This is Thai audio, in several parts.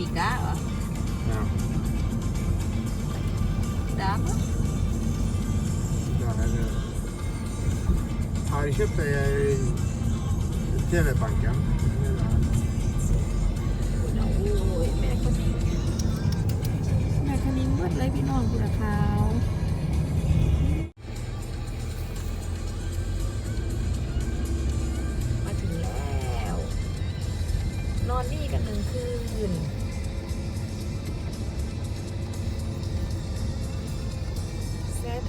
Tiga, va. Ja. Dame. Ja, eller... Har kjøpt ei TV-banken. โอ้ยแม่คณิงแม่คณิงเ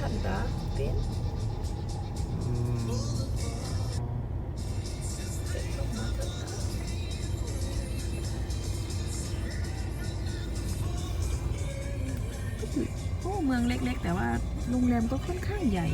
แซ่ทันดาเป็น Mm. เป็นลงมาเถอะนะโอ้เมืองเล็กๆ แต่ว่าโรงแรมก็ค่อนข้างใหญ่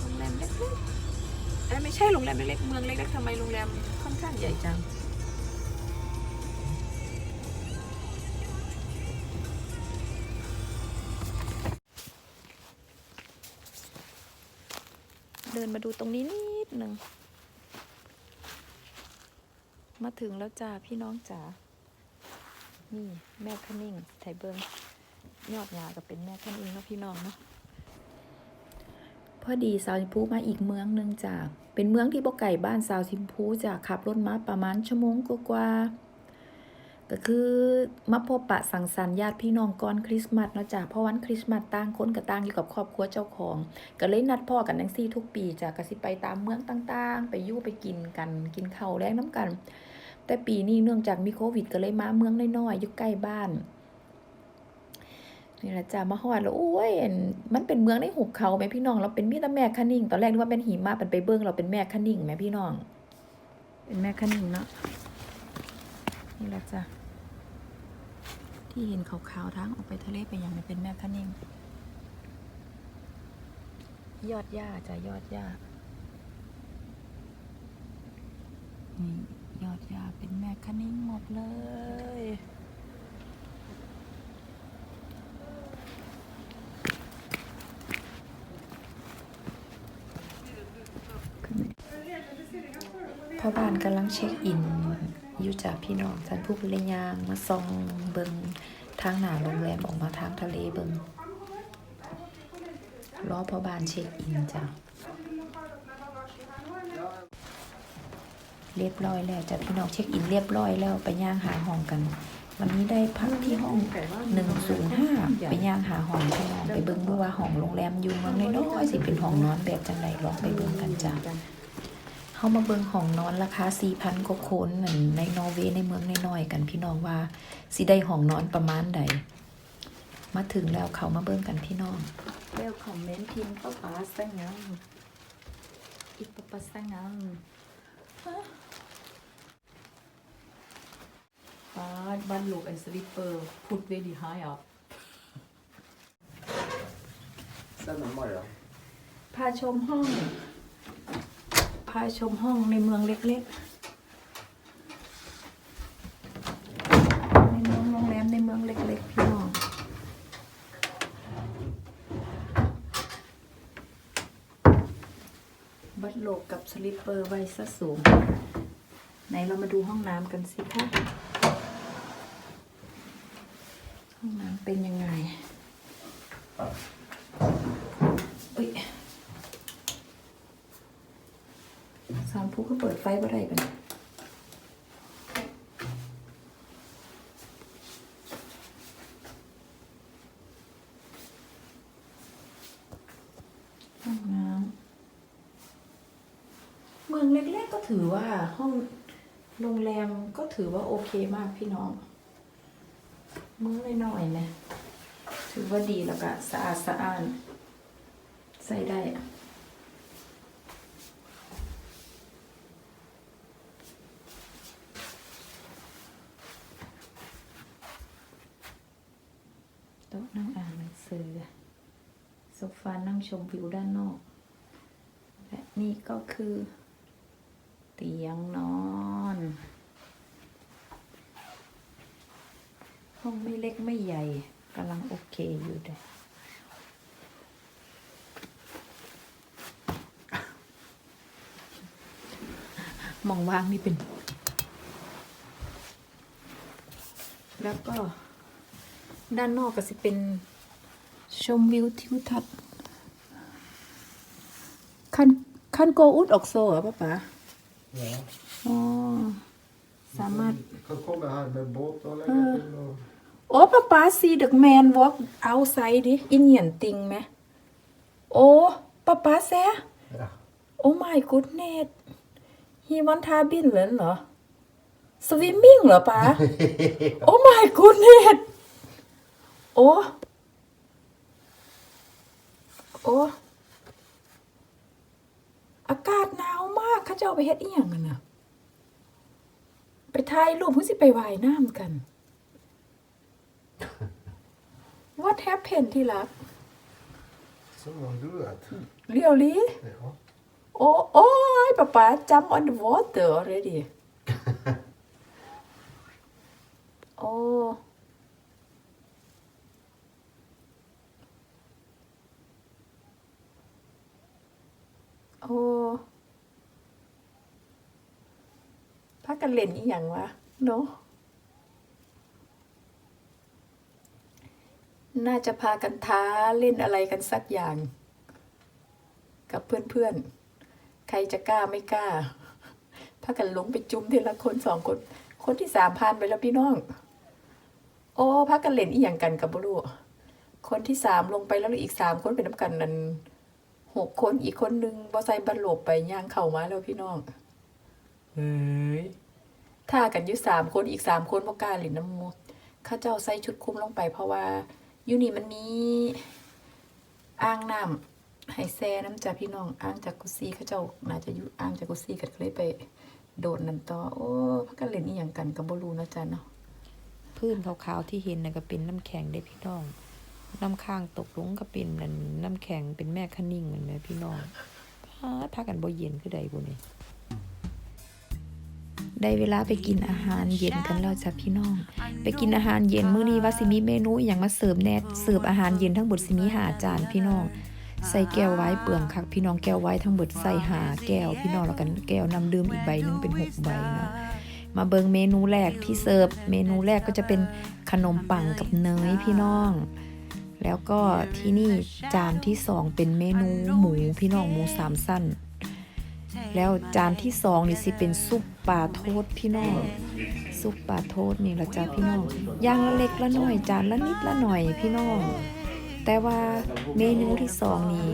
โรงแรมเล็กๆเอ้ยไม่ใช่โรงแรมเล็กๆ เมืองเล็กๆทำไมโรงแรมค่อนข้างใหญ่จัง นมาดูตรงนี้นิดหนึ่ง มาถึงแล้วจ้าพี่น้องจ๋า นี่แม่คะนิ่งไทเบิงยอดงาก็เป็นแม่คะนิ่งเนาะพี่น้องเนาะพอดีสาวชิมพูมาอีกเมืองหนึ่งจ้าเป็นเมืองที่บ่ไก่บ้านสาวชิมพูจ้าขับรถมาประมาณชั่วโมงกว่าๆ ก็คือมาพบปะสังสรรค์ญาติพี่น้องก่อนคริสต์มาสเนาะจ้าเพราะวันคริสต์มาสต่างคนก็ต่างอยู่กับครอบครัวเจ้าของ ก็เลยนัดพ่อกันทั้งซี่ทุกปีจ้ะก็สิไปตามเมืองต่างๆ ไปยู่ไปกินกันกินข้าวแลกน้ำกัน แต่ปีนี้เนื่องจากมีโควิดก็เลยมาเมืองน้อยๆอยู่ใกล้บ้านนี่แหละจ้ะมาฮอดแล้วโอ้ยมันเป็นเมืองในหุบเขาแม่พี่น้อง เราเป็นมีแต่แม่คะนิ่งตอนแรกนึกว่าเป็นหิมะเป็นไปเบิ้งเราเป็นแม่คะนิ่งแม่พี่น้อง เป็นแม่คะนิ่งเนาะ นี่แหละจ้ะ ที่เห็นขาวๆทางออกไปทะเลไปอย่างนี้เป็นแม่คะนิ่งยอดหญ้าจ้ะยอดหญ้านี่ยอดหญ้าเป็นแม่คะนิ่งหมดเลยพ่อบ้านกำลังเช็คอิน ยู่จากพี่น้องท่านผู้บริยางมาส่องเบิงทางหน้าโรงแรมออกมาทางทะเลเบิงรอพอบานเช็คอินจ้ะเรียบร้อยแล้วจ้ะพี่น้องเช็คอินเรียบร้อยแล้วไปย่างหาห้องกัน วันนี้ได้พักที่ห้องหนึ่งศูนย์ห้าไปย่างหาห้องพี่น้องไปเบิ่งดูว่าห้องโรงแรมอยู่เมืองน้อยๆสิเป็นห้องนอนแบบจังไรลองไปเบิ่งกันจ้ะ เข้ามาเบิงของนอนราคา4,000กว่าคนนั่นในนอร์เวย์ในเมืองน้อยๆกันพี่น้องว่าสิได้ห้องนอนประมาณใด มาถึงแล้วเขามาเบิงกันพี่น้องเวลคอมเมนต์ทีมก็ป้าสังยังอีกปะปะสังยังป้าบ้านลูกไอสลิปเปอร์พุดเวดีไฮอะ Den är Maja. พาชมห้องพาชมห้องในเมืองเล็กๆ ในเมืองโรงแรมในเมืองเล็กๆ พี่น้องบัดโลกกับสลิปเปอร์ไว้ซะสูง ไหนเรามาดูห้องน้ำกันสิคะห้องน้ำเป็นยังไงเอ้ย สาม ผู้ก็เปิดไฟบ่ได้กันห้องน้ำเมืองเล็กๆก็ถือว่าห้องโรงแรมก็ถือว่าโอเคมากพี่น้องเมืองน้อยๆเนี่ยถือว่าดีแล้วก็สะอาดสะอ้านใส่ได้อะ โต๊ะนั่งอ่านหนังสือ โซฟานั่งชมวิวด้านนอก และนี่ก็คือ เตียงนอน ห้องไม่เล็กไม่ใหญ่กำลังโอเคอยู่เลยมองว่างนี่เป็น แล้วก็ด้านนอกก็จะเป็น ชมวิวทิวทัศน์คันคันโกอุดออกโซเหรอป้าป๋า Ja. อ๋อ สามารถ Kan komma här med båt och lägga Ja. till och... โอ้ป้าป๋า see the man walk outside ดิ Indian thing ไหม โอ้ป้าป๋าแซ่ Ja. โอ้ my goodness he want ทาบินเหรอเหรอ swimming เหรอป๋าโอ้ my goodness โอ้ โอ้อากาศหนาวมากเข้าเจ้าไปเฮ็ดอีหยังกันน่ะไปถ่ายรูปเพิ่งสิไปว่ายน้ำกัน What happened ที่รัก Så var du vet. Really? Ja. Oh, oh, Papa, jump on the water already. กันเล่นอีหยังวะเนาะน่าจะพากันท้าเล่นอะไรกันสักอย่าง กับเพื่อนๆ ใครจะกล้าไม่กล้า พากันลงไปจุ่มทีละคนสองคน คนที่สามพันไปแล้วพี่น้อง โอ้พากันเล่นอีหยังกันกับบุรุคนที่สามลงไปแล้วอีกสามคนเป็นน้ำกันนั้นหกคนอีกคนนึงบอไซบันหลบไปย่างเข่ามาแล้วพี่น้องเฮ้ย ท่ากันอยู่สามคนอีกสามคนบ่กาเล่นน้ำมูข้าเจ้าใส่ชุดคลุมลงไป เพราะว่ายู่นี่มันมีอ่างน้ำให้แซ่น้ำจ่าพี่น้องอ้างจากกุซีเขาเจ้าน่าจะอยู่อ้างจากกุซีกันเลยไป โดดนั่นต่อโอ้พักกันเล่นนี่อย่างกันกับบรูนะจ๊ะเนาะพื้นขาวๆที่เห็นน่ะก็เป็นน้ำแข็งได้พี่น้องน้ำค้างตกลงก็เป็นนั่นน้ำแข็งเป็นแม่คะนิ่งนั่นแหละพี่น้องพาพากันบ่เย็นคือใดบุนี่ ได้เวลาไปกินอาหารเย็นกันแล้วจ้ะพี่น้อง ไปกินอาหารเย็นมื้อนี้ว่าสิมีเมนูอหย่างมาเสิร์ฟแน่เสิร์ฟอาหารเย็นทั้งหมดสิมีหาจานพี่น้อง ใส่แก้วไว้เปลืองคักพี่น้องแก้วไว้ทั้งหมดใส่หาแก้วพี่น้องแล้วกันแก้วนำดื่มอีกใบหนึงเป็นหกใบเนาะมาเบิงเมนูแรกที่เสิร์ฟเมนูแรกก็จะเป็นขนมปังกับเนยพี่น้อง แล้วก็ที่นี่จานที่สองเป็นเมนูหมูพี่น้องหมูสามสั้น แล้วจานที่สองนี่สิเป็นซุป ปลาโทษพี่น้อง ซุปปลาโทษนี่ละจ้าพี่น้องย่างละเล็กละหน่อยจานละนิดละหน่อยพี่น้อง แต่ว่าเมนูที่สองนี่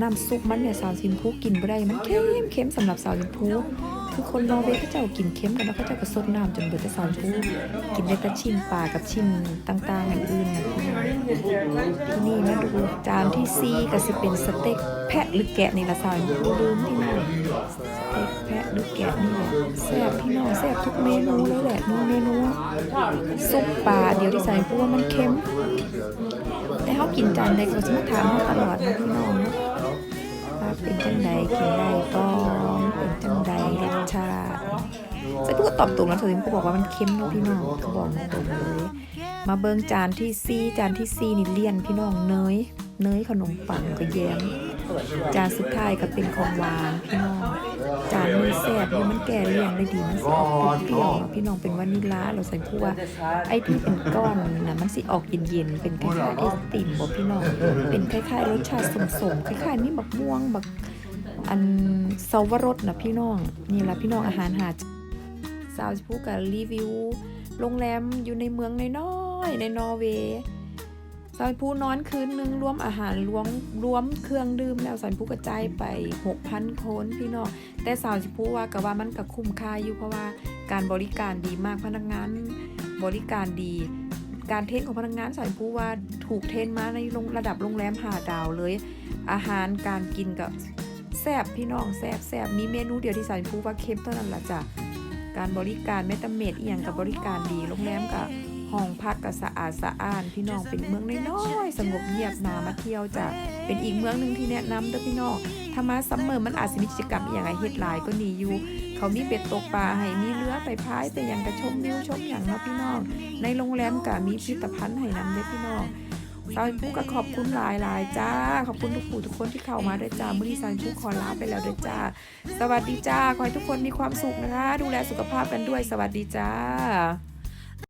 น้ำซุปมันเนี่ยสาวชิมพูกินไม่ได้มันเค็มเค็มสำหรับสาวชิมพูคือคนนอร์เวย์เขาเจ้ากินเค็มกันแล้วเขาเจ้าก็ซดน้ำจนเบิดแต่สาวชิมพูกินได้แต่ชิ้นปลากับชิ้นต่างๆอย่างอื่นนะพี่น้องที่นี่มาดูจานที่สี่ก็สิเป็นสเต็กแพะหรือแกะนี่ละสาวชิมพูลืมที่นี่สเต็กแพะหรือแกะนี่แหละแซ่บพี่น้องแซ่บทุกเมนูเลยแหละมีเมนูซุปปลาเดี๋ยวที่สาวชิมพูว่ามันเค็มแต่ เขากินจานใดก็จะมาถามเขาตลอดนะพี่น้องนะว่าเป็นจังใดกินได้ก็เป็นจังใดรสชาติใส่พูดก็ตอบตรงแล้วเธอก็บอกว่ามันเค็มเนะพี่น้องเขาบอกตรงเลย มาเบิ้งจานที่ซีจานที่ซีนี่เลี่ยนพี่น้องเนยเนยขนมปังก็แยม จานสุดท้ายก็เป็นของหวานพี่น้องจานนี้แซ่บนี่มันแก่เลี่ยงได้ดีมันสิออกเปรี้ยวๆเนาะพี่น้องเป็นวานิลลาเราใส่พวกไอ้ที่เป็นก้อนนะมันสิออกเย็นๆเป็นคล้ายๆไอติมบ่พี่น้องเป็นคล้ายๆรสชาติสมๆคล้ายๆมีบักม่วงบักอันเซาวรสนะพี่น้องนี่ละพี่น้องอาหารหาดสาวจะพูดกับรีวิวโรงแรมอยู่ในเมืองน้อยๆในนอร์เวย์ สาวพูนอนคืนนึงรวมอาหารรวมรวมเครื่องดื่มแล้วสาวพูกระจายไป 6,000 คนพี่น้องแต่สาวจะพูดว่ากับว่ามันก็คุ้มค่าอยู่เพราะว่าการบริการดีมากพนักงานบริการดี การเทนของพนักงานสายผู้ว่าถูกเทนมาในรระดับโรงแรมหาดาวเลย อาหารการกินกับแซบพี่น้องแซบแซบมีเมนูเดียวที่สายผู้ว่าเค็มเท่านั้นละจ้ะการบริการแม่ตาเมดอียงกับบริการดีโรงแรมกับ ห้องพักกับสะอาดสะอ้าน พี่น้องเป็นเมืองน้อยๆสงบเงียบนามาเที่ยวจ้ะเป็นอีกเมืองหนึ่งที่แนะนำเด้อพี่น้องถ้ามาซัมเมอร์มันอาจจะมีกิจกรรมอย่างไรเฮ็ดหลายก็หนีอยู่ เขามีเป็ดตกปลาให้มีเรือไปพายไปอย่างกระชมวิวชมอย่างเนาะพี่น้อง ในโรงแรมก็มีพิพิธภัณฑ์ให้นำเด้อพี่น้องสาวผู้ก็ขอบคุณหลายหลายๆจ้า ขอบคุณทุกผู้ทุกคนที่เข้ามาด้วยจ้ามือนี้สาวผู้ขอลาไปแล้วด้วยจ้า สวัสดีจ้า ขอให้ทุกคนมีความสุขนะคะ ดูแลสุขภาพกันด้วย สวัสดีจ้า